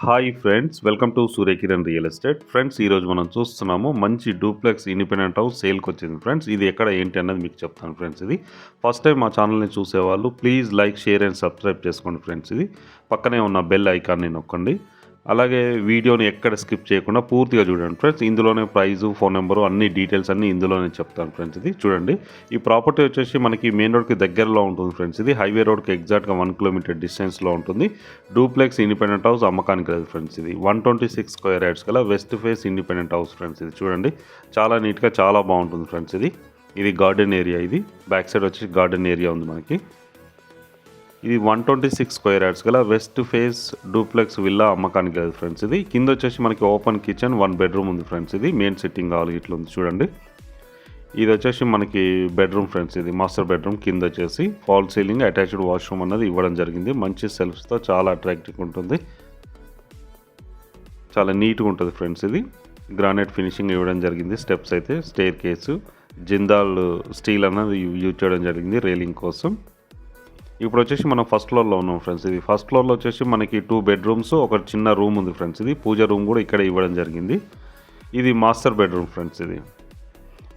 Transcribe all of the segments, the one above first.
Hi friends welcome to Suryakiran real estate. Friends ఈరోజు మనం చూస్తున్నాము మంచి డూప్లెక్స్ ఇండిపెండెంట్ హౌస్ సేల్కి వచ్చింది. ఫ్రెండ్స్ ఇది ఎక్కడ ఏంటి అన్నది మీకు చెప్తాను ఫ్రెండ్స్ ఇది. ఫస్ట్ టైం మా ఛానల్ని చూసేవాళ్ళు please like share and subscribe చేసుకోండి ఫ్రెండ్స్ ఇది. పక్కనే ఉన్న బెల్ ఐకాన్ని నొక్కండి. అలాగే వీడియోని ఎక్కడ స్కిప్ చేయకుండా పూర్తిగా చూడండి ఫ్రెండ్స్. ఇందులోనే ప్రైజు ఫోన్ నెంబరు అన్ని డీటెయిల్స్ అన్ని ఇందులోనే చెప్తాను ఫ్రెండ్స్ ఇది. చూడండి. ఈ ప్రాపర్టీ వచ్చేసి మనకి మెయిన్ రోడ్కి దగ్గరలో ఉంటుంది ఫ్రెండ్స్ ఇది. హైవే రోడ్కి ఎగ్జాక్ట్గా వన్ కిలోమీటర్ డిస్టెన్స్లో ఉంటుంది. డూప్లెక్స్ ఇండిపెండెంట్ హౌస్ అమ్మకానికి లేదు ఫ్రెండ్స్ ఇది. One twenty six square yards గల west face independent house friends ఇది. చూడండి. చాలా నీట్గా చాలా బాగుంటుంది ఫ్రెండ్స్ ఇది. ఇది గార్డెన్ ఏరియా ఇది. బ్యాక్ సైడ్ వచ్చేసి గార్డెన్ ఏరియా ఉంది మనకి. ఇది one twenty six square yards గల వెస్ట్ ఫేస్ డూప్లెక్స్ విల్లా అమ్మకానికి లేదు ఫ్రెండ్స్ ఇది. కింద వచ్చేసి మనకి ఓపెన్ కిచెన్ వన్ బెడ్రూమ్ ఉంది ఫ్రెండ్స్ ఇది. మెయిన్ సిట్టింగ్ హాల్ ఇట్లా ఉంది చూడండి. ఇది వచ్చేసి మనకి బెడ్రూమ్ ఫ్రెండ్స్ ఇది. మాస్టర్ బెడ్రూమ్ కింద వచ్చేసి ఫాల్ సీలింగ్ అటాచ్డ్ వాష్రూమ్ అన్నది ఇవ్వడం జరిగింది. మంచి సెల్ఫ్స్తో చాలా అట్రాక్టివ్గా ఉంటుంది. చాలా నీట్గా ఉంటుంది ఫ్రెండ్స్ ఇది. గ్రానైట్ ఫినిషింగ్ ఇవ్వడం జరిగింది. స్టెప్స్ అయితే స్టేర్ కేసు జిందాల్ స్టీల్ అన్నది యూజ్ చేయడం జరిగింది రైలింగ్ కోసం. ఇప్పుడు వచ్చేసి మనం ఫస్ట్ ఫ్లోర్లో ఉన్నాం ఫ్రెండ్స్ ఇది ఫస్ట్ ఫ్లోర్లో వచ్చేసి మనకి టూ బెడ్రూమ్స్ ఒక చిన్న రూమ్ ఉంది ఫ్రెండ్స్ ఇది పూజ రూమ్ కూడా ఇక్కడ ఇవ్వడం జరిగింది. ఇది మాస్టర్ బెడ్రూమ్ ఫ్రెండ్స్ ఇది.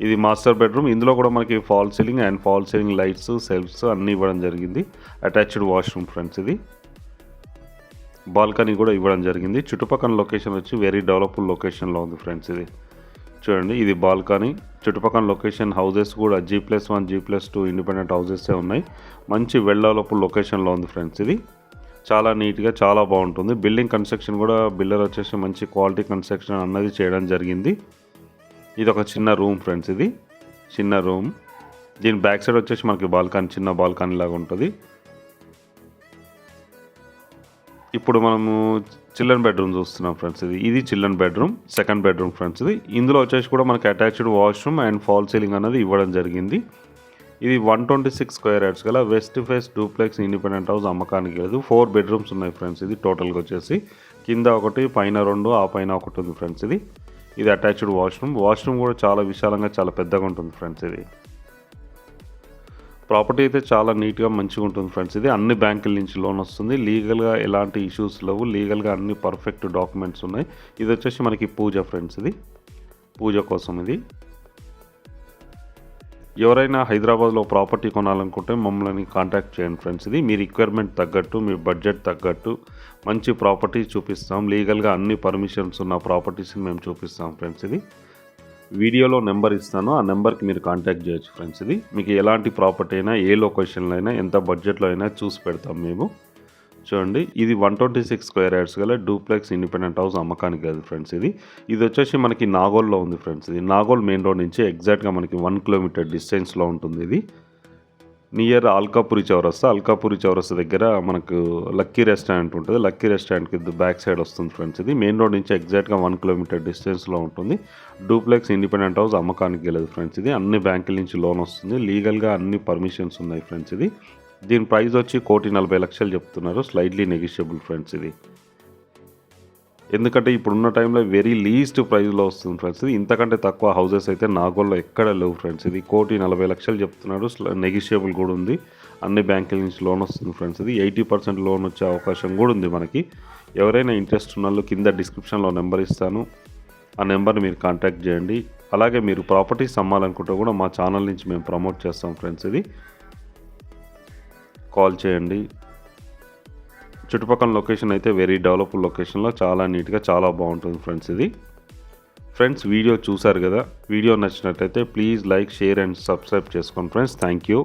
ఇది మాస్టర్ బెడ్రూమ్ ఇందులో కూడా మనకి fall ceiling and fall ceiling lights shelves అన్నీ ఇవ్వడం జరిగింది. అటాచ్డ్ వాష్రూమ్ ఫ్రెండ్స్ ఇది. బాల్కనీ కూడా ఇవ్వడం జరిగింది. చుట్టుపక్కల లొకేషన్ వచ్చి వెరీ డెవలప్డ్ లొకేషన్లో ఉంది ఫ్రెండ్స్ ఇది. చూడండి ఇది బాల్కనీ. చుట్టుపక్కల లొకేషన్ హౌసెస్ కూడా G plus one G plus two independent హౌసెసే ఉన్నాయి. మంచి వెల్ డెవలప్డ్ లొకేషన్లో ఉంది ఫ్రెండ్స్ ఇది. చాలా నీట్గా చాలా బాగుంటుంది. బిల్డింగ్ కన్స్ట్రక్షన్ కూడా బిల్డర్ వచ్చేసి మంచి క్వాలిటీ కన్స్ట్రక్షన్ అన్నది చేయడం జరిగింది. ఇది ఒక చిన్న రూమ్ ఫ్రెండ్స్ ఇది. చిన్న రూమ్. దీని బ్యాక్ సైడ్ వచ్చేసి మనకి బాల్కనీ చిన్న బాల్కనీ లాగా ఉంటుంది. ఇప్పుడు మనము చిల్డ్రన్ బెడ్రూమ్ చూస్తున్నాం ఫ్రెండ్స్ ఇది. ఇది children bedroom second bedroom friends ఇది. ఇందులో వచ్చేసి కూడా మనకి attached washroom and fall ceiling అనేది ఇవ్వడం జరిగింది. ఇది one twenty six square yards గల west face duplex independent house అమ్మకానికి లేదు. ఫోర్ బెడ్రూమ్స్ ఉన్నాయి ఫ్రెండ్స్ ఇది టోటల్గా వచ్చేసి. కింద ఒకటి పైన రెండు ఆ పైన ఒకటి ఉంది ఫ్రెండ్స్ ఇది. ఇది అటాచ్డ్ వాష్రూమ్. వాష్రూమ్ కూడా చాలా విశాలంగా చాలా పెద్దగా ఉంటుంది ఫ్రెండ్స్ ఇది. ప్రాపర్టీ అయితే చాలా నీట్గా మంచిగా ఉంటుంది ఫ్రెండ్స్. ఇది అన్ని బ్యాంకుల నుంచి లోన్ వస్తుంది. లీగల్గా ఎలాంటి ఇష్యూస్ లేవు. లీగల్గా అన్ని పర్ఫెక్ట్ డాక్యుమెంట్స్ ఉన్నాయి. ఇది వచ్చేసి మనకి పూజ ఫ్రెండ్స్ ఇది. పూజ కోసం ఇది. ఎవరైనా హైదరాబాద్లో ప్రాపర్టీ కొనాలనుకుంటే మమ్మల్ని కాంటాక్ట్ చేయండి ఫ్రెండ్స్ ఇది. మీ రిక్వైర్మెంట్ తగ్గట్టు మీ బడ్జెట్ తగ్గట్టు మంచి ప్రాపర్టీ చూపిస్తాం. లీగల్గా అన్ని పర్మిషన్స్ ఉన్న ప్రాపర్టీస్ని మేము చూపిస్తాం ఫ్రెండ్స్ ఇది. వీడియోలో నెంబర్ ఇస్తాను. ఆ నెంబర్కి మీరు కాంటాక్ట్ చేయొచ్చు ఫ్రెండ్స్ ఇది. మీకు ఎలాంటి ప్రాపర్టీ అయినా ఏ లొకేషన్లో అయినా ఎంత బడ్జెట్లో అయినా చూసి పెడతాం మేము. చూడండి ఇది one twenty six square yards గల డూప్లెక్స్ ఇండిపెండెంట్ హౌస్ అమ్మకానికి కాదు ఫ్రెండ్స్ ఇది. ఇది వచ్చేసి మనకి నాగోల్లో ఉంది ఫ్రెండ్స్ ఇది. నాగోల్ మెయిన్ రోడ్ నుంచి ఎగ్జాక్ట్గా మనకి వన్ కిలోమీటర్ డిస్టెన్స్లో ఉంటుంది ఇది. నియర్ అల్కాపురి చౌరస్తా. అల్కాపురి చౌరస్తా దగ్గర మనకు లక్కీ రెస్టారెంట్ ఉంటుంది. లక్కీ రెస్టారెంట్కి బ్యాక్ సైడ్ వస్తుంది ఫ్రెండ్స్ ఇది. మెయిన్ రోడ్ నుంచి ఎగ్జాక్ట్గా వన్ కిలోమీటర్ డిస్టెన్స్లో ఉంటుంది. డూప్లెక్స్ ఇండిపెండెంట్ హౌస్ అమ్మకానికి వెళ్ళదు ఫ్రెండ్స్ ఇది. అన్ని బ్యాంకుల నుంచి లోన్ వస్తుంది. లీగల్గా అన్ని పర్మిషన్స్ ఉన్నాయి ఫ్రెండ్స్ ఇది. దీని ప్రైస్ వచ్చి కోటి నలభై లక్షలు చెప్తున్నారు. స్లైడ్లీ నెగిషియబుల్ ఫ్రెండ్స్ ఇది. ఎందుకంటే ఇప్పుడున్న టైంలో వెరీ లీస్ట్ ప్రైస్లో వస్తుంది ఫ్రెండ్స్ ఇది ఇంతకంటే తక్కువ హౌసెస్ అయితే నాగోల్లో ఎక్కడ లేవు ఫ్రెండ్స్ ఇది కోటి నలభై లక్షలు చెప్తున్నాడు. నెగిషియబుల్ కూడా ఉంది. అన్ని బ్యాంకుల నుంచి లోన్ వస్తుంది ఫ్రెండ్స్ ఇది ఎయిటీ పర్సెంట్ లోన్ వచ్చే అవకాశం కూడా ఉంది మనకి. ఎవరైనా ఇంట్రెస్ట్ ఉన్న వాళ్ళు కింద డిస్క్రిప్షన్లో నెంబర్ ఇస్తాను. ఆ నెంబర్ని మీరు కాంటాక్ట్ చేయండి. అలాగే మీరు ప్రాపర్టీస్ అమ్మాలనుకుంటే కూడా మా ఛానల్ నుంచి మేము ప్రమోట్ చేస్తాం ఫ్రెండ్స్ ఇది కాల్ చేయండి. చుట్టుపక్కల లొకేషన్ అయితే వెరీ డెవలప్డ్ లొకేషన్లో చాలా నీట్గా చాలా బాగుంటుంది ఫ్రెండ్స్ ఇది. ఫ్రెండ్స్ వీడియో చూసారు కదా? వీడియో నచ్చినట్టయితే please like share and subscribe చేసుకోండి ఫ్రెండ్స్ థ్యాంక్ యూ